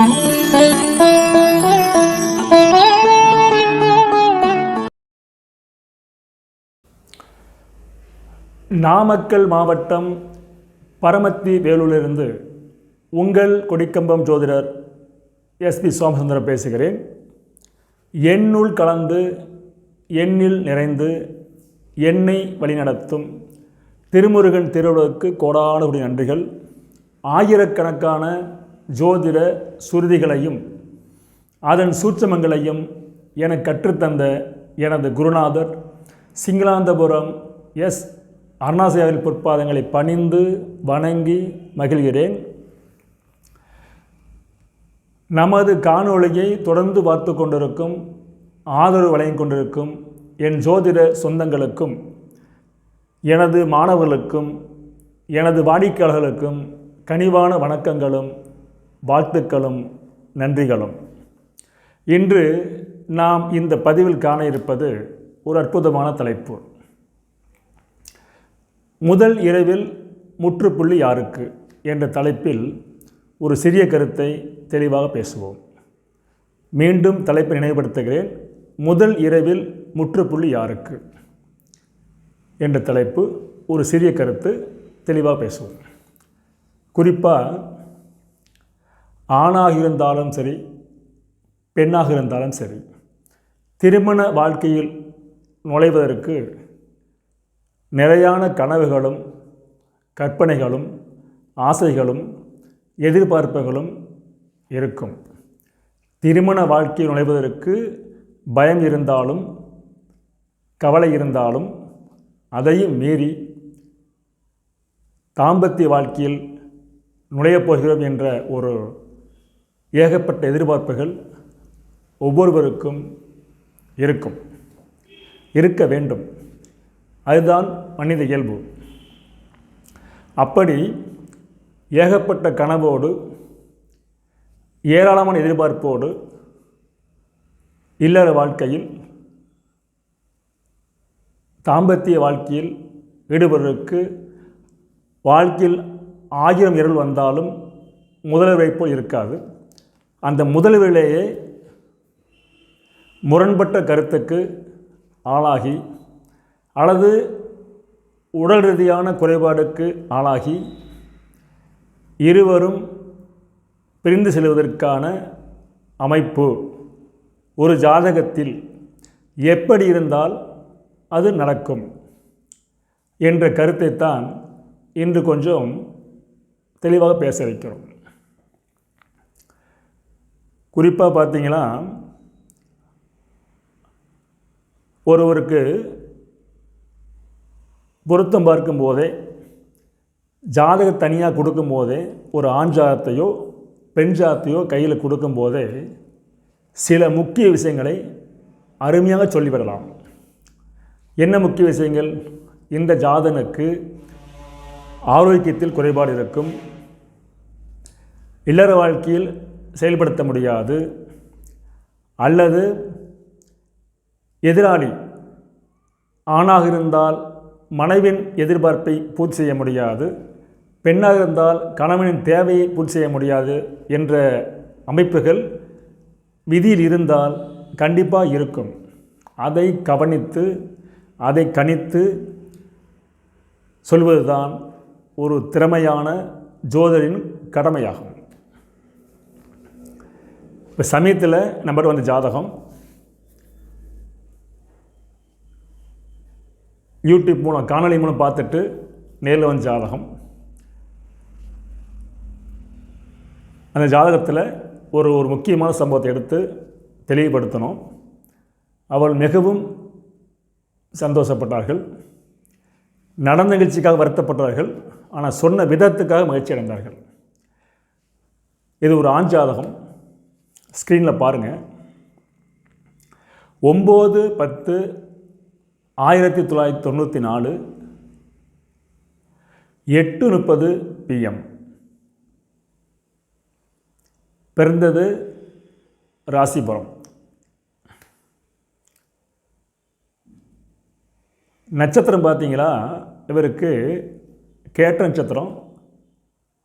நாமக்கல் மாவட்டம் பரமத்தி வேலூரிலிருந்து உங்கள் கொடிக்கம்பம் ஜோதிடர் எஸ்பி சோமசுந்தரம் பேசுகிறேன். எண்ணுள் கலந்து எண்ணில் நிறைந்து எண்ணை வழிநடத்தும் திருமுருகன் திருவிழாவுக்கு கோடான நன்றிகள். ஆயிரக்கணக்கான ஜோதிட சுருதிகளையும் அதன் சூட்சமங்களையும் எனக்கு கற்றுத்தந்த எனது குருநாதர் சிங்களாந்தபுரம் எஸ். அருணாசியாவில் பொற்பாதங்களை பணிந்து வணங்கி மகிழ்கிறேன். நமது காணொளியை தொடர்ந்து பார்த்து கொண்டிருக்கும் ஆதரவு வழங்கிக் கொண்டிருக்கும் என் ஜோதிட சொந்தங்களுக்கும் எனது மாணவர்களுக்கும் எனது வாடிக்கையாளர்களுக்கும் கனிவான வணக்கங்களும் வாழ்த்துக்களும் நன்றிகளும். இன்று நாம் இந்த பதிவில் காண இருப்பது ஒரு அற்புதமான தலைப்பு. முதல் இரவில் முற்றுப்புள்ளி யாருக்கு என்ற தலைப்பில் ஒரு சிறிய கருத்தை தெளிவாக பேசுவோம். மீண்டும் தலைப்பை நினைவுபடுத்துகிறேன். முதல் இரவில் முற்றுப்புள்ளி யாருக்கு என்ற தலைப்பு ஒரு சிறிய கருத்து தெளிவாக பேசுவோம். குறிப்பாக ஆணாக இருந்தாலும் சரி பெண்ணாக இருந்தாலும் சரி திருமண வாழ்க்கையில் நுழைவதற்கு நிறையான கனவுகளும் கற்பனைகளும் ஆசைகளும் எதிர்பார்ப்புகளும் இருக்கும். திருமண வாழ்க்கையில் நுழைவதற்கு பயம் இருந்தாலும் கவலை இருந்தாலும் அதையும் மீறி தாம்பத்திய வாழ்க்கையில் நுழையப் போகிறோம் என்ற ஒரு ஏகப்பட்ட எதிர்பார்ப்புகள் ஒவ்வொருவருக்கும் இருக்கும். இருக்க வேண்டும். அதுதான் மனித இயல்பு. அப்படி ஏகப்பட்ட கனவோடு ஏராளமான எதிர்பார்ப்போடு இல்லற வாழ்க்கையில் தாம்பத்திய வாழ்க்கையில் ஈடுபடுவதற்கு வாழ்க்கையில் ஆயிரம் இருள் வந்தாலும் முதல்வரை போல் இருக்காது. அந்த முதல்வரிலேயே முரண்பட்ட கருத்துக்கு ஆளாகி அல்லது உடல் ரீதியான குறைபாடுக்கு ஆளாகி இருவரும் பிரிந்து செல்வதற்கான அமைப்பு ஒரு ஜாதகத்தில் எப்படி இருந்தால் அது நடக்கும் என்ற கருத்தைத்தான் இன்று கொஞ்சம் தெளிவாக பேச வைக்கிறோம். குறிப்பாக பார்த்தீங்கன்னா ஒருவருக்கு பொருத்தம் பார்க்கும்போதே ஜாதக தனியாக கொடுக்கும்போதே ஒரு ஆண் ஜாதத்தையோ பெண் ஜாதத்தையோ கையில் கொடுக்கும்போதே சில முக்கிய விஷயங்களை அருமையாக சொல்லிவிடலாம் என்ன முக்கிய விஷயங்கள்? இந்த ஜாதனுக்கு ஆரோக்கியத்தில் குறைபாடு இருக்கும். இல்லற வாழ்க்கையில் செயல்படுத்த முடியாது. அல்லது எதிராளி ஆணாக இருந்தால் மனைவின் எதிர்பார்ப்பை பூர்த்தி செய்ய முடியாது. பெண்ணாக இருந்தால் கணவனின் தேவையை பூர்த்தி செய்ய முடியாது என்ற அமைப்புகள் விதியில் இருந்தால் கண்டிப்பாக இருக்கும். அதை கவனித்து அதை கணித்து சொல்வதுதான் ஒரு திறமையான ஜோதரின் கடமையாகும். இப்போ சமயத்தில் நம்பர் வந்த ஜாதகம். யூடியூப் மூலம் காணொளி மூலம் பார்த்துட்டு நேரில் வந்த ஜாதகம். அந்த ஜாதகத்தில் ஒரு ஒரு முக்கியமான சம்பவத்தை எடுத்து தெளிவுபடுத்தணும். அவள் மிகவும் சந்தோஷப்பட்டார்கள். நடந்த நிகழ்ச்சிக்காக வருத்தப்பட்டார்கள். ஆனால் சொன்ன விதத்துக்காக மகிழ்ச்சி அடைந்தார்கள் இது ஒரு ஆண் ஜாதகம். ஸ்க்ரீனில் பாருங்கள் ஒம்பது பத்து ஆயிரத்தி தொள்ளாயிரத்தி தொண்ணூற்றி நாலு எட்டு முப்பது பிஎம் பிறந்தது ராசிபுரம். நட்சத்திரம் பார்த்தீங்களா? இவருக்கு கேட்ட நட்சத்திரம்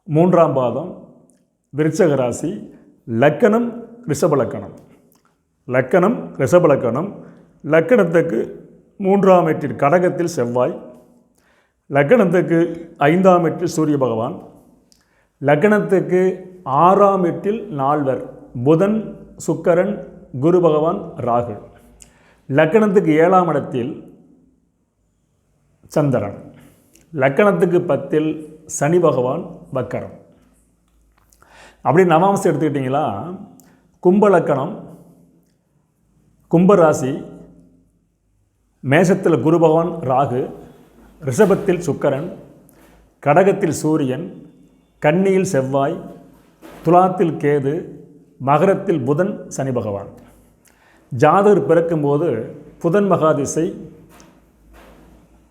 மூன்றாம் பாதம் விருச்சக ராசி லக்கணம் ரிஷபலக்கணம். லக்கணம் ரிஷபலக்கணம். லக்கணத்துக்கு மூன்றாம் எட்டில் கடகத்தில் செவ்வாய். லக்கணத்துக்கு ஐந்தாம் எட்டில் சூரிய பகவான். லக்கணத்துக்கு ஆறாம் எட்டில் நால்வர் புதன் சுக்கரன் குரு பகவான் ராகு. லக்கணத்துக்கு ஏழாம் இடத்தில் சந்திரன். லக்கணத்துக்கு பத்தில் சனி பகவான் வக்கரம். அப்படி நவாம்சம் எடுத்துக்கிட்டிங்களா? கும்பலக்கணம் கும்பராசி மேஷத்தில் குரு பகவான் ராகு ரிஷபத்தில் சுக்கரன் கடகத்தில் சூரியன் கன்னியில் செவ்வாய் துலாத்தில் கேது மகரத்தில் புதன் சனி பகவான். ஜாதகர் பிறக்கும்போது புதன் மகாதிசை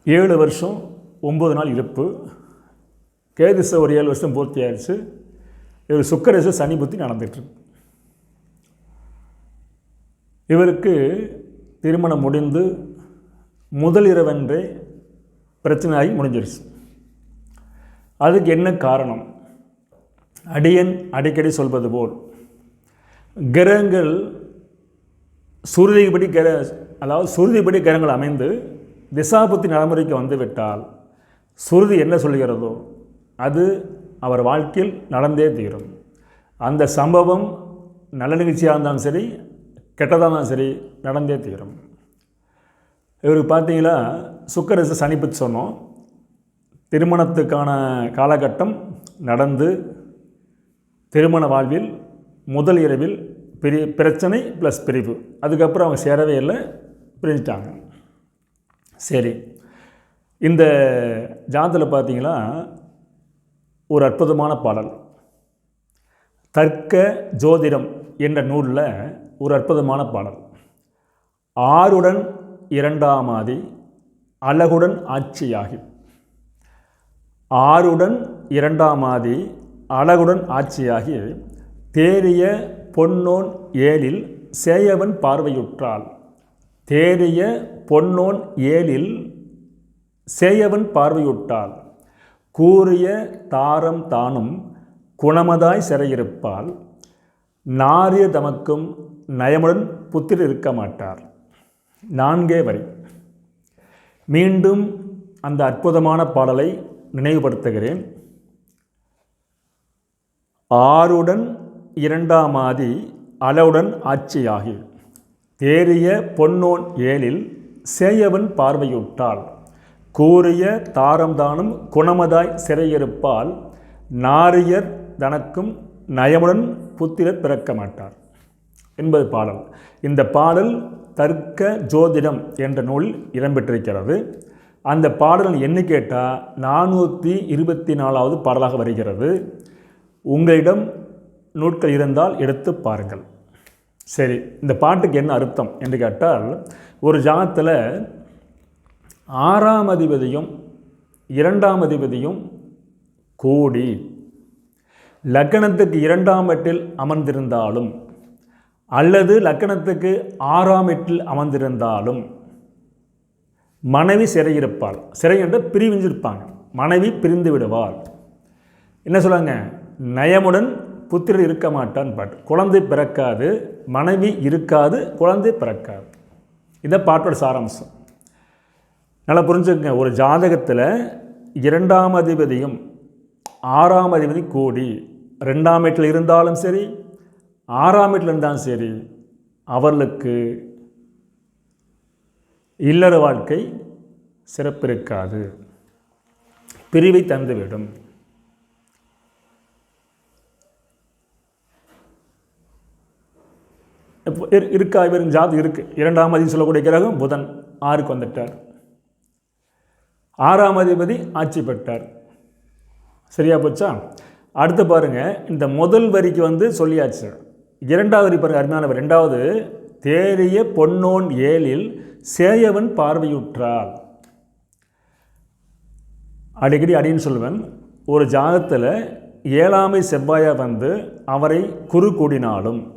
ஏழு வருஷம் ஒம்பது நாள் இருப்பு கேதிசை ஒரு ஏழு வருஷம் பூர்த்தி ஆயிடுச்சு இவர் சுக்கரசு சனி புத்தி நடந்துட்டுருக்கு இவருக்கு திருமணம் முடிந்து முதல் இரவென்றே பிரச்சனையாகி முடிஞ்சிருச்சு. அதுக்கு என்ன காரணம்? அடியன் அடிக்கடி சொல்வது போல் கிரகங்கள் சுருதிப்படி கிர அதாவது சுருதிப்படி கிரகங்கள் அமைந்து திசாபுத்தி நடைமுறைக்கு வந்துவிட்டால் சுருதி என்ன சொல்கிறதோ அது அவர் வாழ்க்கையில் நடந்தே தீரும். அந்த சம்பவம் நல்ல நிகழ்ச்சியாக இருந்தாலும் சரி கெட்டதாக இருந்தாலும் சரி நடந்தே தீரும். இவருக்கு பார்த்தீங்கன்னா சுக்கரசு சனி சொன்னோம் திருமணத்துக்கான காலகட்டம் நடந்து திருமண வாழ்வில் முதல் இரவில் பிரி பிரச்சனை ப்ளஸ் பிரிவு. அதுக்கப்புறம் அவங்க சேரவே இல்லை பிரிஞ்சிட்டாங்க. சரி இந்த ஜாதத்தில் பார்த்தீங்களா ஒரு அற்புதமான பாடல். தர்க்க ஜோதிடம் என்ற நூலில் ஒரு அற்புதமான பாடல். ஆறுடன் இரண்டாமாதி அழகுடன் ஆட்சியாகி. ஆறுடன் இரண்டாமாதி அழகுடன் ஆட்சியாகி தேறிய பொன்னோன் ஏழில் சேயவன் பார்வையுற்றாள். தேறிய பொன்னோன் ஏழில் சேயவன் பார்வையுட்டாள் கூறிய தாரம் தானும் குணமதாய் சிறையிருப்பால் நாரிய தமக்கும் நயமுடன் புத்திர இருக்க மாட்டார். நான்கே வரி. மீண்டும் அந்த அற்புதமான பாடலை நினைவுபடுத்துகிறேன். ஆறுடன் இரண்டாம் ஆதி அளவுடன் ஆட்சியாகி தேறிய பொன்னோன் ஏழில் சேயவன் பார்வையுட்டாள். கூறிய தாரம்தானும் குணமதாய் சிறையிருப்பால் நாரியர் தனக்கும் நயமுடன் புத்திரர் பிறக்க மாட்டார். என்பது பாடல். இந்த பாடல் தர்க்க ஜோதிடம் என்ற நூலில் இடம்பெற்றிருக்கிறது. அந்த பாடல் என்ன கேட்டால் நானூற்றி இருபத்தி நாலாவது பாடலாக வருகிறது. உங்களிடம் நூட்கள் இருந்தால் எடுத்து பாருங்கள். சரி இந்த பாட்டுக்கு என்ன அர்த்தம் என்று கேட்டால் ஒரு ஜாகத்தில் ஆறாம் அதிபதியும் இரண்டாம் அதிபதியும் கூடி லக்கணத்துக்கு இரண்டாம் வட்டில் அமர்ந்திருந்தாலும் அல்லது லக்கணத்துக்கு ஆறாம் எட்டில் அமர்ந்திருந்தாலும் மனைவி சிறையிருப்பாள். சிறை என்று பிரிவிஞ்சிருப்பாங்க. மனைவி பிரிந்து விடுவாள். என்ன சொல்லுவாங்க? நயமுடன் புத்திரர் இருக்க மாட்டான் பாட்டு. குழந்தை பிறக்காது மனைவி இருக்காது குழந்தை பிறக்காது. இதை பாட்டோட சாராம்சம். நல்லா புரிஞ்சுக்கங்க. ஒரு ஜாதகத்தில் இரண்டாம் அதிபதியும் ஆறாம் அதிபதி கூடி ரெண்டாம் வீட்டில் இருந்தாலும் சரி ஆறாம் வீட்டில் இருந்தாலும் சரி அவர்களுக்கு இல்லற வாழ்க்கை சிறப்பிருக்காது. பிரிவை தந்துவிடும். இருக்கா? இவர் ஜாதி இருக்குது இரண்டாம் அதிபதி சொல்லக்கூடிய கிரகம் புதன். ஆறுக்கு வந்துட்டார். ஆறாம் அதிபதி ஆட்சி பெற்றார். சரியா போச்சா? அடுத்து பாருங்கள் இந்த முதல் வரிக்கு வந்து சொல்லியாச்சு. இரண்டாவது வரி அருமையானவர். ரெண்டாவது தேறிய பொன்னோன் ஏழில் சேயவன் பார்வையுற்றார். அடிக்கடி அடின்னு சொல்லுவேன். ஒரு ஜாதத்தில் ஏழாமை செவ்வாயாக வந்து அவரை குரு கூடினாலும்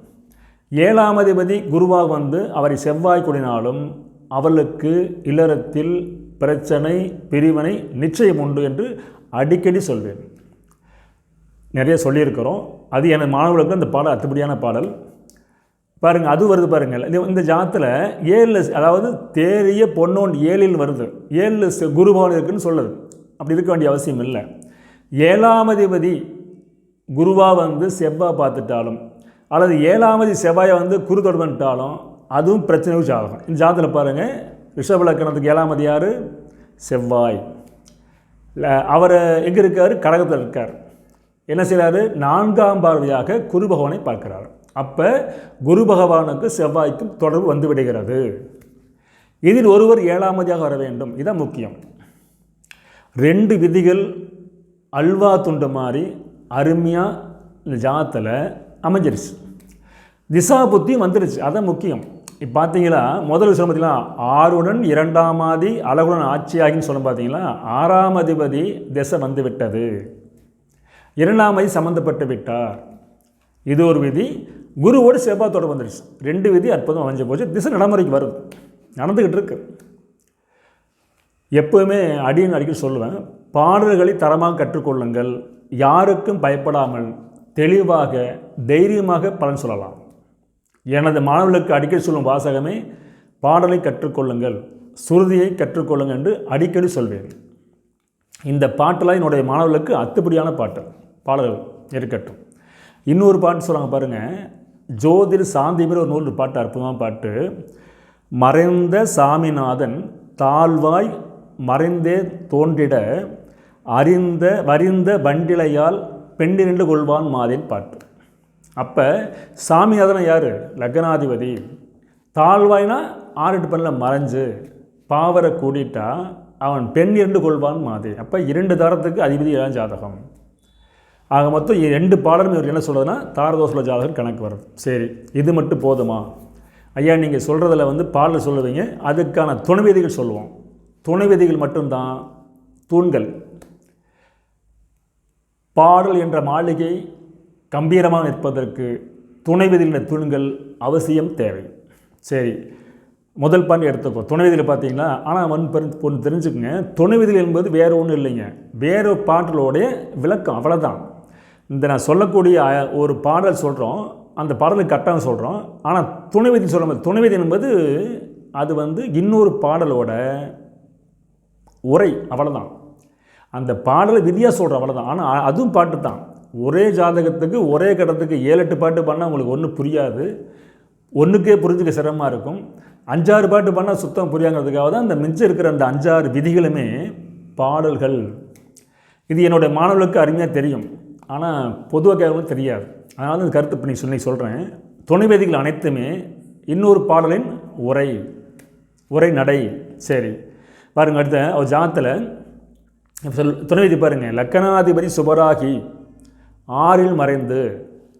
ஏழாமதிபதி குருவாக வந்து அவரை செவ்வாய் கூடினாலும் அவளுக்கு இல்லறத்தில் பிரச்சனை பிரிவினை நிச்சயம் உண்டு என்று அடிக்கடி சொல்வேன். நிறைய சொல்லியிருக்கிறோம். அது எனது மாணவர்களுக்கு அந்த பாடல் அத்துப்படியான பாடல். பாருங்கள் அது வருது பாருங்கள். இந்த இந்த ஜாத்தில் ஏழில் அதாவது தேறிய பொன்னோன் ஏழில் வருது. ஏழில் குருபவன் இருக்குன்னு சொல்லுது. அப்படி இருக்க வேண்டிய அவசியம் இல்லை. ஏழாம் அதிபதி வந்து செவ்வாய் பார்த்துட்டாலும் அல்லது ஏழாமதி செவ்வாயை வந்து குரு தொடர்புட்டாலும் அதுவும் பிரச்சனை ஆகும் இந்த ஜாதத்தில் பாருங்கள் ரிஷப லக்கணத்துக்கு ஏழாமதி யார் செவ்வாய். அவர் எங்கே இருக்கார்? கடகத்தில் இருக்கார். என்ன செய்கிறாரு? நான்காம் பார்வையாக குரு பகவானை பார்க்கிறார். அப்போ குரு பகவானுக்கு செவ்வாய்க்கும் தொடர்பு வந்து விடுகிறது. இதில் ஒருவர் ஏழாமதியாக வர வேண்டும். இதான் முக்கியம். ரெண்டு விதிகள் அல்வா துண்டு மாதிரி அருமையாக இந்த ஜாத்தில் அமைஞ்சிருச்சு. திசா புத்தியும் வந்துருச்சு. அதான் முக்கியம். இப்போ பார்த்தீங்களா முதல் விஷயம் பார்த்தீங்களா ஆறுடன் இரண்டாம் ஆதி அழகுடன் ஆட்சியாகின்னு சொல்ல பார்த்தீங்களா ஆறாம் அதிபதி திசை வந்து விட்டது. இரண்டாம் அதிபதி சம்மந்தப்பட்டு விட்டார். இது ஒரு விதி. குருவோடு செவ்வாத்தோடு வந்துடுச்சு ரெண்டு விதி அற்புதம் அமைஞ்சு போச்சு. திசை நடைமுறைக்கு வருது. நடந்துக்கிட்டு இருக்கு. எப்போவுமே அடின்னு அடிக்கடி சொல்லுவேன். பாடல்களை தரமாக கற்றுக்கொள்ளுங்கள். யாருக்கும் பயப்படாமல் தெளிவாக தைரியமாக பலன் சொல்லலாம். எனது மாணவர்களுக்கு அடிக்கடி சொல்லும் வாசகமே பாடலை கற்றுக்கொள்ளுங்கள். சுருதியை கற்றுக்கொள்ளுங்கள் என்று அடிக்கடி சொல்வேன். இந்த பாட்டெல்லாம் என்னுடைய மாணவர்களுக்கு அத்துப்படியான பாட்டு. பாடல்கள் இருக்கட்டும். இன்னொரு பாட்டு சொல்கிறாங்க பாருங்கள் ஜோதிர் சாந்திபுர ஒரு நூல் பாட்டு அற்புதமான பாட்டு. மறைந்த சாமிநாதன் தாழ்வாய் மறைந்தே தோன்றிட அறிந்த வரிந்த வண்டிலையால் பெண்டிரண்டு கொள்வான் மாதின் பாட்டு. அப்போ சாமிநாதனை யார்? லக்னாதிபதி. தாழ்வாய்னா ஆறு எட்டு பண்ணில் மறைஞ்சு பாவரை கூட்டிட்டா அவன் பெண் இரண்டு கொள்வான் மாதிரி. அப்போ இரண்டு தாரத்துக்கு அதிபதி தான் ஜாதகம்? ஆக மொத்தம் ரெண்டு பாடலும் இவர் என்ன சொல்கிறதுனா தாரதோசல ஜாதகம் கணக்கு வருது சரி இது மட்டும் போதுமா? ஐயா நீங்கள் சொல்கிறதில் வந்து பாடல் சொல்லுவீங்க அதுக்கான துணை விதிகள் சொல்லுவோம். துணை விதிகள் மட்டும்தான். தூண்கள். பாடல் என்ற மாளிகை கம்பீரமாக நிற்பதற்கு துணைவிதிகளின் தூண்கள் அவசியம் தேவை. சரி முதல் பாண்டி எடுத்துக்கோ. துணை விதியில் பார்த்தீங்கன்னா ஆனால் ஒன் பெரு பொண்ணு தெரிஞ்சுக்கங்க. துணை விதிகள் என்பது வேறு ஒன்றும் இல்லைங்க. வேறு பாடலோடைய விளக்கம் அவ்வளோதான் இந்த நான் சொல்லக்கூடிய ஒரு பாடல் சொல்கிறோம் அந்த பாடலுக்கு கட்டாயம் சொல்கிறோம் ஆனால் துணை விதி சொல்ல முடியாது. துணை விதி என்பது அது வந்து இன்னொரு பாடலோட உரை அவ்வளோதான் அந்த பாடலை விதியாக சொல்கிற அவ்வளோதான் ஆனால் அதுவும் பாட்டு தான். ஒரே ஜாதகத்துக்கு ஒரே கடத்துக்கு ஏழு எட்டு பாட்டு பண்ணால் உங்களுக்கு ஒன்றும் புரியாது. ஒன்றுக்கே புரிஞ்சுக்க சிரமமாக இருக்கும். அஞ்சாறு பாட்டு பண்ணால் சுத்தம் புரியாங்கிறதுக்காக தான் அந்த மிஞ்சம் இருக்கிற அந்த அஞ்சாறு விதிகளுமே பாடல்கள். இது என்னுடைய மாணவர்களுக்கு அருமையாக தெரியும். ஆனால் பொதுவாக கேட்கறவங்களுக்கு தெரியாது. அதனால் இந்த கருத்து இப்போ நீ சொல்லி சொல்கிறேன் துணைவேதிகள் அனைத்துமே இன்னொரு பாடலின் உரை உரை நடை. சரி. பாருங்க அடுத்த அவர் ஜாத்தில் சொல் துணைவேதி பாருங்கள் லக்கணாதிபதி சுபராகி ஆறில் மறைந்து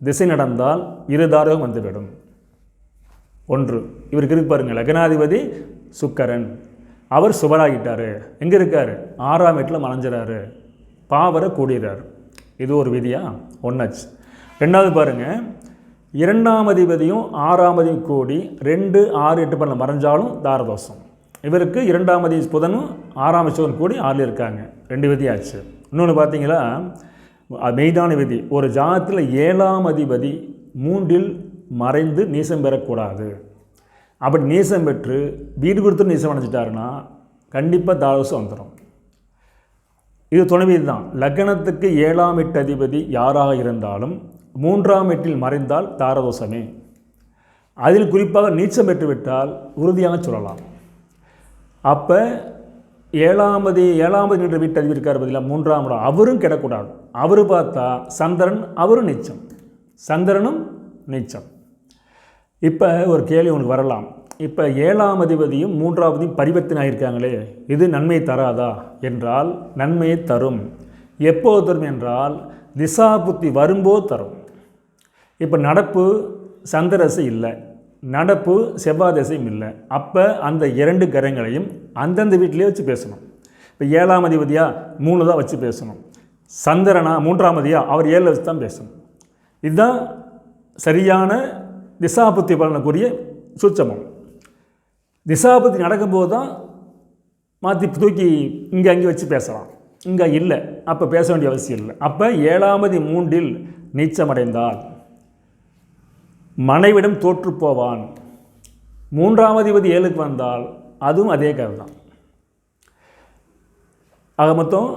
திசை நடந்தால் இருதாரகம் வந்துவிடும். ஒன்று. இவருக்கு இருக்கு பாருங்கள் லக்னாதிபதி சுக்கரன். அவர் சுபராகிட்டார். எங்கே இருக்கார்? ஆறாம் வீட்டில் மறைஞ்சிறாரு பாவரை கூடுகிறார் இது ஒரு விதியா? ஒன்னாச்சு ரெண்டாவது பாருங்க. இரண்டாம் அதிபதியும் ஆறாம் அதிபதி கூடி ரெண்டு ஆறு எட்டு பண்ண மறைஞ்சாலும் தாரதோஷம். இவருக்கு இரண்டாம் அதிபதி புதனும் ஆறாம் சிவன் கூடி ஆறில் இருக்காங்க. ரெண்டு விதியாச்சு. இன்னொன்று பார்த்தீங்களா? மெய்தான விதி. ஒரு ஜாதத்தில் ஏழாம் அதிபதி மூன்றில் மறைந்து நீசம் பெறக்கூடாது. அப்படி நீசம் பெற்று வீடு கொடுத்து நீசம் அடைஞ்சிட்டாருன்னா கண்டிப்பாக தாரதோஷம் வந்துடும் இது துணைவீதி தான். லக்னத்துக்கு ஏழாம் எட்டு அதிபதி யாராக இருந்தாலும் மூன்றாம் எட்டில் மறைந்தால் தாரதோஷமே. அதில் குறிப்பாக நீச்சம் பெற்றுவிட்டால் உறுதியாக சொல்லலாம். அப்போ ஏழாமது ஏழாமது நின்ற வீட்டு அதிபர் இருக்கார் பதிலாக மூன்றாம் இடம். அவரும் கிடக்கூடாது அவர் பார்த்தா சந்திரன் அவரும் நீச்சம். சந்திரனும் நீச்சம். இப்போ ஒரு கேள்வி உனக்கு வரலாம். இப்போ ஏழாம் அதிபதியும் மூன்றாவதையும் பரிவர்த்தனை ஆகியிருக்காங்களே இது நன்மை தராதா? என்றால் நன்மையை தரும். எப்போது தரும் என்றால் திசா புத்தி வரும்போது தரும். இப்போ நடப்பு சந்திரசை இல்லை. நடப்பு செவ்வாய் திசையும் இல்லை. அப்போ அந்த இரண்டு கிரகங்களையும் அந்தந்த வீட்டிலே வச்சு பேசணும். இப்போ ஏழாம் அதிபதியாக மூணு தான் வச்சு பேசணும். சந்திரனா மூன்றாம் அவர் ஏழில் வச்சு தான் பேசணும். இதுதான் சரியான திசாபுத்தி பலனுக்குரிய சூட்சமம் திசாபதி நடக்கும்போது தான் மாற்றி தூக்கி இங்கே அங்கே வச்சு பேசலாம். இங்கே இல்லை. அப்போ பேச வேண்டிய அவசியம் இல்லை. அப்போ ஏழாமதி மூன்றில் நீச்சமடைந்தால் மனைவிடம் தோற்றுப்போவான் மூன்றாமதிபதி மூன்றாம் ஏழுக்கு வந்தால் அதுவும் அதே கதை தான். ஆக மொத்தம்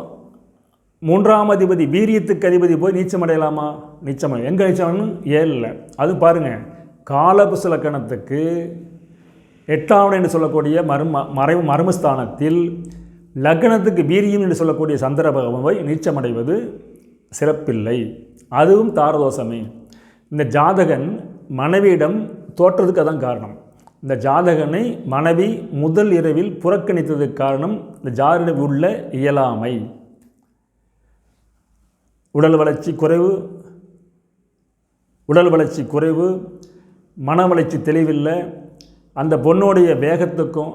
மூன்றாம் அதிபதி வீரியத்துக்கு அதிபதி போய் நீச்சம் அடையலாமா நீச்சம் எங்கே நீச்சம் ஏழில் அது பாருங்கள் காலபுச எட்டாவணை என்று சொல்லக்கூடிய மர்ம மறைவு மர்மஸ்தானத்தில் லக்னத்துக்கு வீரியம் என்று சொல்லக்கூடிய சந்திர பகவானை நீச்சமடைவது சிறப்பில்லை. அதுவும் தாரதோஷமே. இந்த ஜாதகன் மனைவியிடம் தோற்றதுக்கு அதான் காரணம். இந்த ஜாதகனை மனைவி முதல் இரவில் புறக்கணித்ததுக்கு காரணம் இந்த ஜாதகம் உள்ள இயலாமை. உடல் வளர்ச்சி குறைவு உடல் வளர்ச்சி குறைவு மன வளர்ச்சி தெளிவில்லை அந்த பொண்ணுடைய வேகத்துக்கும்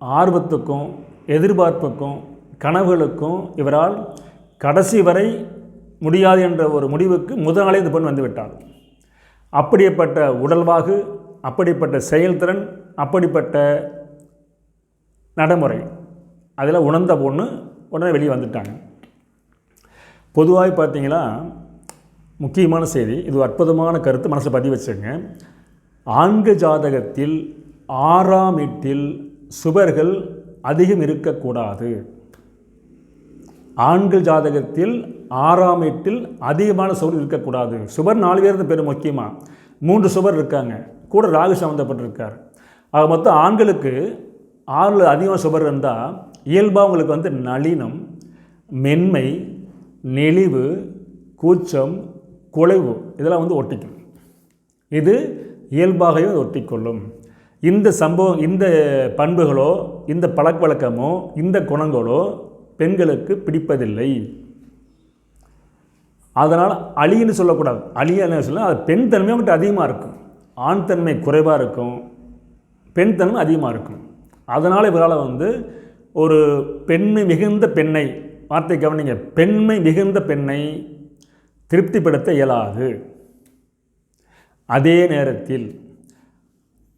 ஆர்வத்துக்கும் எதிர்பார்ப்புக்கும் கனவுகளுக்கும் இவரால் கடைசி வரை முடியாது என்ற ஒரு முடிவுக்கு முதல் நாளே இந்த பொண்ணு வந்துவிட்டார் அப்படிப்பட்ட உடல்வாகு அப்படிப்பட்ட செயல்திறன் அப்படிப்பட்ட நடைமுறை. அதில் உணர்ந்த பொண்ணு உடனே வெளியே வந்துட்டாங்க. பொதுவாக பார்த்தீங்கன்னா முக்கியமான செய்தி இது அற்புதமான கருத்து மனசில் பதிவு வச்சுங்க ஆண்கள் ஜாதகத்தில் ஆறாம் வீட்டில் சுவர்கள் அதிகம் இருக்கக்கூடாது. ஆண்கள் ஜாதகத்தில் ஆறாம் எட்டில் அதிகமான சுவர் இருக்கக்கூடாது. சுவர் நாலு பேர் தான் பெரும் முக்கியமாக மூன்று சுவர் இருக்காங்க. கூட ராகு சம்மந்தப்பட்டிருக்கார் ஆக மொத்தம் ஆண்களுக்கு ஆறில் அதிகமாக சுவர் இருந்தால் இயல்பாக அவங்களுக்கு வந்து நளினம் மென்மை நெளிவு கூச்சம் குலைவு இதெல்லாம் வந்து ஒட்டிக்கும். இது இயல்பாகவே ஒட்டிக்கொள்ளும். இந்த சம்பவம் இந்த பண்புகளோ இந்த பழக்க வழக்கமோ இந்த குணங்களோ பெண்களுக்கு பிடிப்பதில்லை. அதனால் அழின்னு சொல்லக்கூடாது. அழிய சொல்லலாம் சொல்ல அது பெண் தன்மை மட்டும் அதிகமாக இருக்கும். ஆண் தன்மை குறைவாக இருக்கும். பெண் தன்மை அதிகமாக இருக்கும். அதனால் இவரால் வந்து ஒரு பெண்மை மிகுந்த பெண்ணை வார்த்தை கவனிங்க பெண்மை மிகுந்த பெண்ணை திருப்திப்படுத்த இயலாது. அதே நேரத்தில்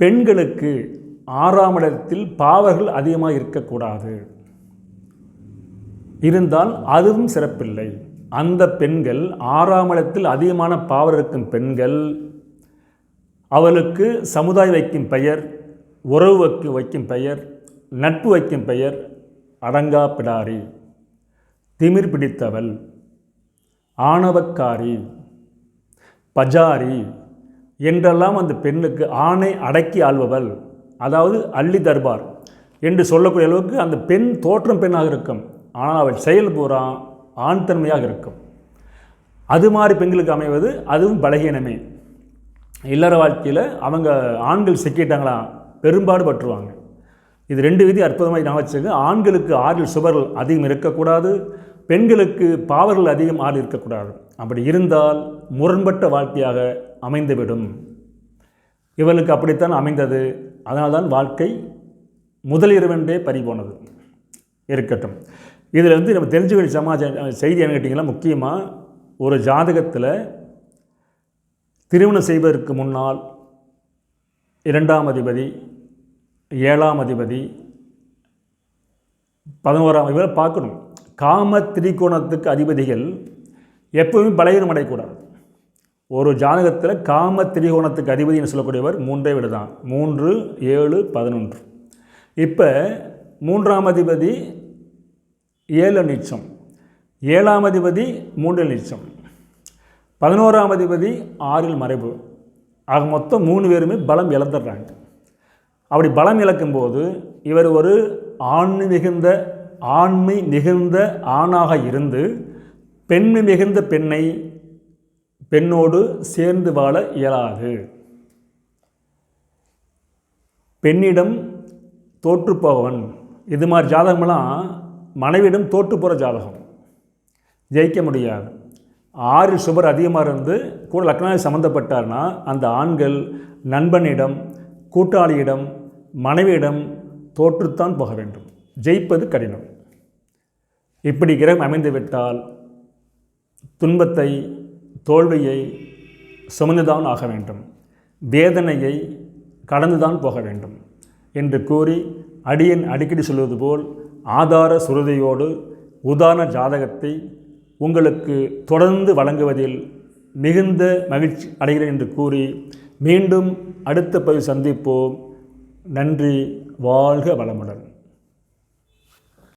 பெண்களுக்கு ஆறாம் இடத்தில் பாவர்கள் அதிகமாக இருக்கக்கூடாது. இருந்தால் அதுவும் சிறப்பில்லை. அந்த பெண்கள் ஆறாம் இடத்தில் அதிகமான பாவர் இருக்கும் பெண்கள் அவளுக்கு சமுதாயம் வைக்கும் பெயர் உறவு வைக்கும் வைக்கும் பெயர் நட்பு வைக்கும் பெயர் அடங்கா பிடாரி திமிர் பிடித்தவள் ஆணவக்காரி பஜாரி என்றெல்லாம் அந்த பெண்ணுக்கு ஆணை அடக்கி ஆள்பவள் அதாவது அள்ளி தர்பார் என்று சொல்லக்கூடிய அளவுக்கு அந்த பெண் தோற்றம் பெண்ணாக இருக்கும். ஆனால் அவள் செயல் பூரா ஆண் தன்மையாக இருக்கும். அது மாதிரி பெண்களுக்கு அமைவது அதுவும் பலகீனமே. இல்லற வாழ்க்கையில் அவங்க ஆண்கள் சிக்கிட்டாங்களா? பெரும்பாடு பற்றுவாங்க. இது ரெண்டு விதி அற்புதமாக நான் வச்சுக்க ஆண்களுக்கு ஆறில் சுவர்கள் அதிகம் இருக்கக்கூடாது. பெண்களுக்கு பாவர்கள் அதிகம் ஆறு இருக்கக்கூடாது. அப்படி இருந்தால் முரண்பட்ட வாழ்க்கையாக அமைந்துவிடும். இவளுக்கு அப்படித்தான் அமைந்தது. அதனால்தான் வாழ்க்கை முதலிரவென்றே பறிபோனது. இருக்கட்டும். இதில் வந்து நம்ம தெரிஞ்சுக்கிற சமாஜ செய்தி என்ன கேட்டிங்கன்னா முக்கியமாக ஒரு ஜாதகத்தில் திருமணம் செய்வதற்கு முன்னால் இரண்டாம் அதிபதி ஏழாம் அதிபதி பதினோராம் அதிபதி பார்க்கணும். காம திரிகோணத்துக்கு அதிபதிகள் எப்பவுமே பலகீனம் அடையக்கூடாது ஒரு ஜாதகத்தில் காம திரிகோணத்துக்கு அதிபதினு சொல்லக்கூடியவர் மூன்றே வீடு தான். மூன்று ஏழு பதினொன்று. இப்போ மூன்றாம் அதிபதி ஏழு நீச்சம். ஏழாம் அதிபதி மூன்றில் நீச்சம். பதினோராம் அதிபதி ஆறில் மறைவு. ஆக மொத்தம் மூணு பேருமே பலம் இழந்துடுறாங்க. அப்படி பலம் இழக்கும்போது இவர் ஒரு ஆண்மை மிகுந்த ஆண்மை மிகுந்த ஆணாக இருந்து பெண்மை மிகுந்த பெண்ணை பெண்ணோடு சேர்ந்து வாழ இயலாது. பெண்ணிடம் தோற்றுப்போவன். இது மாதிரி ஜாதகமெல்லாம் மனைவியிடம் தோற்று போகிற ஜாதகம். ஜெயிக்க முடியாது. ஆறு சுபர் அதிகமாக இருந்து கூட லக்னாவை சம்மந்தப்பட்டார்னா அந்த ஆண்கள் நண்பனிடம் கூட்டாளியிடம் மனைவியிடம் தோற்றுத்தான் போக வேண்டும். ஜெயிப்பது கடினம். இப்படி கிரகம் அமைந்துவிட்டால் துன்பத்தை தோல்வியை சுமந்துதான் ஆக வேண்டும். வேதனையை கடந்துதான் போக வேண்டும் என்று கூறி அடியன் அடிக்கடி சொல்வது போல் ஆதார சுருதியோடு உதாரண ஜாதகத்தை உங்களுக்கு தொடர்ந்து வழங்குவதில் மிகுந்த மகிழ்ச்சி அடைகிறேன் என்று கூறி மீண்டும் அடுத்த பதிவு சந்திப்போம். நன்றி வாழ்க வளமுடன்.